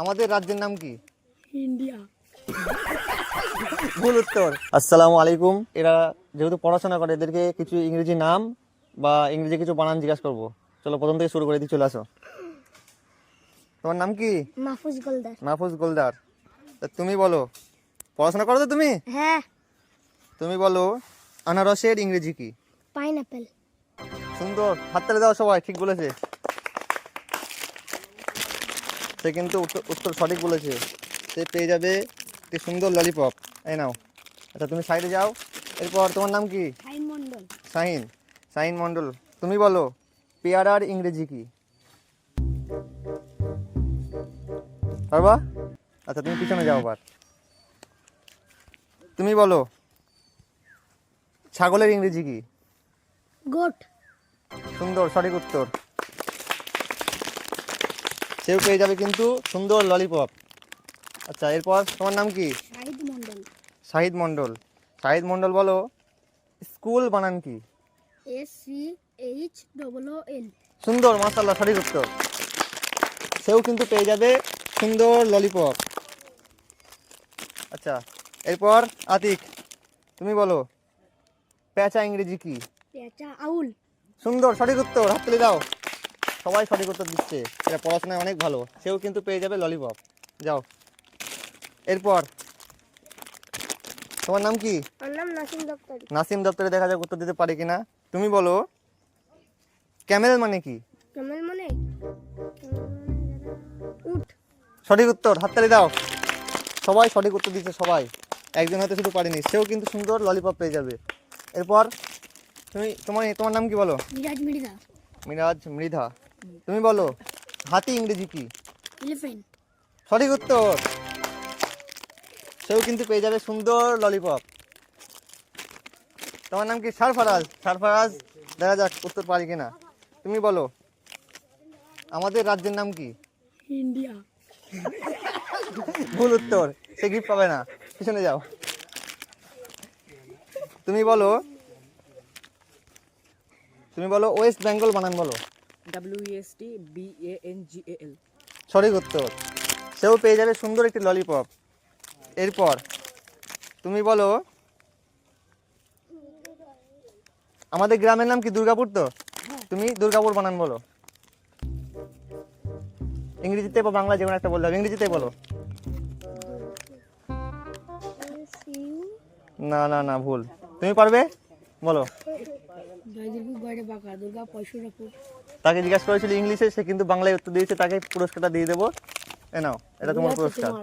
আমাদের রাজ্যের নাম কি? ইন্ডিয়া। ভুল উত্তর। আসসালামু আলাইকুম। এরা যেহেতু পড়াশোনা করে এদেরকে কিছু ইংরেজি নাম বা ইংরেজি কিছু বানান জিজ্ঞাসা করব। চলো প্রথম থেকে শুরু করে দিই চলে আসো। তোমার নাম কি? মাহফুজ গোলদার। মাহফুজ গোলদার। তুমি বলো পড়াশোনা করো তো তুমি? হ্যাঁ। তুমি বলো আনারসের ইংরেজি কি? পাইনাপেল। সুন্দর হাততালি দাও সবাই ঠিক বলেছে। সে কিন্তু উত্তর- সঠিক বলেছে। সে পেয়ে যাবে একটি সুন্দর ললিপপ এই নাও। আচ্ছা তুমি সাইডে যাও। এরপর তোমার নাম কি? সাইন মন্ডল শাহিন। শাহিন মণ্ডল তুমি বলো পেয়ারার ইংরেজি কি? পারবা আচ্ছা তুমি পিছনে যাও আবার তুমি বলো ছাগলের ইংরেজি কি? গোট। সুন্দর সঠিক উত্তর। সেও পেয়ে যাবে কিন্তু সুন্দর ললিপপ আচ্ছা এরপর তোমার নাম কি? শাহিদ মন্ডল শাহিদ মণ্ডল। শাহিদ মণ্ডল বলো স্কুল বানান কি? S C H double O L. সুন্দর মাসাল্লাহ সঠিক উত্তর। সেও কিন্তু পেয়ে যাবে সুন্দর ললিপপ আচ্ছা এরপর আতিক তুমি বলো পেঁচা ইংরেজি কি? পেঁচা আউল। সুন্দর সঠিক উত্তর হাততালি দাও। সবাই সঠিক উত্তর দিচ্ছে। এটা পড়াশোনায় অনেক ভালো। সেও কিন্তু পেয়ে যাবে ললিপপ যাও। এরপর তোমার নাম কি? নাসিম দপ্তরে দেখা যাক উত্তর দিতে পারে কিনা। তুমি বলো ক্যামেল মানে কি? মনে? সঠিক উত্তর হাততালি দাও। সবাই সঠিক উত্তর দিচ্ছে সবাই। একজন হয়তো শুধু পারেনি সেও কিন্তু সুন্দর ললিপপ পেয়ে যাবে। এরপর তুমি তোমার তোমার নাম কি বলো? মিরাজ মিরিদা মিরাজ মৃধা। তুমি বলো হাতি ইংরেজি কি? সঠিক উত্তর। সেও কিন্তু পেয়ে যাবে সুন্দর ললিপপ তোমার নাম কি? সারফারাজ। সারফারাজ দেখা যাক উত্তর পারি কিনা। তুমি বলো আমাদের রাজ্যের নাম কি? ইন্ডিয়া ভুল উত্তর সে গিফট পাবে না। পিছনে যাও। তুমি বলো তুমি বলো ওয়েস্ট বেঙ্গল বানান বলো। W S T B E N G A L সঠিক উত্তর। সেও পেয়ে যাবে সুন্দর একটি ললিপপ এরপর তুমি বলো আমাদের গ্রামের নাম কি দুর্গাপুর তো? তুমি দুর্গাপুর বানান বলো। ইংরেজিতে বা বাংলা যে কোনো একটা বলতে হবে। ইংরেজিতে বলো। না না না ভুল। তুমি পারবে? বলো। তাকে জিজ্ঞাসা করেছিল ইংলিশে সে কিন্তু বাংলায় উত্তর দিয়েছে তাকে পুরস্কারটা দিয়ে দেবো। এ নাও এটা তোমার পুরস্কার।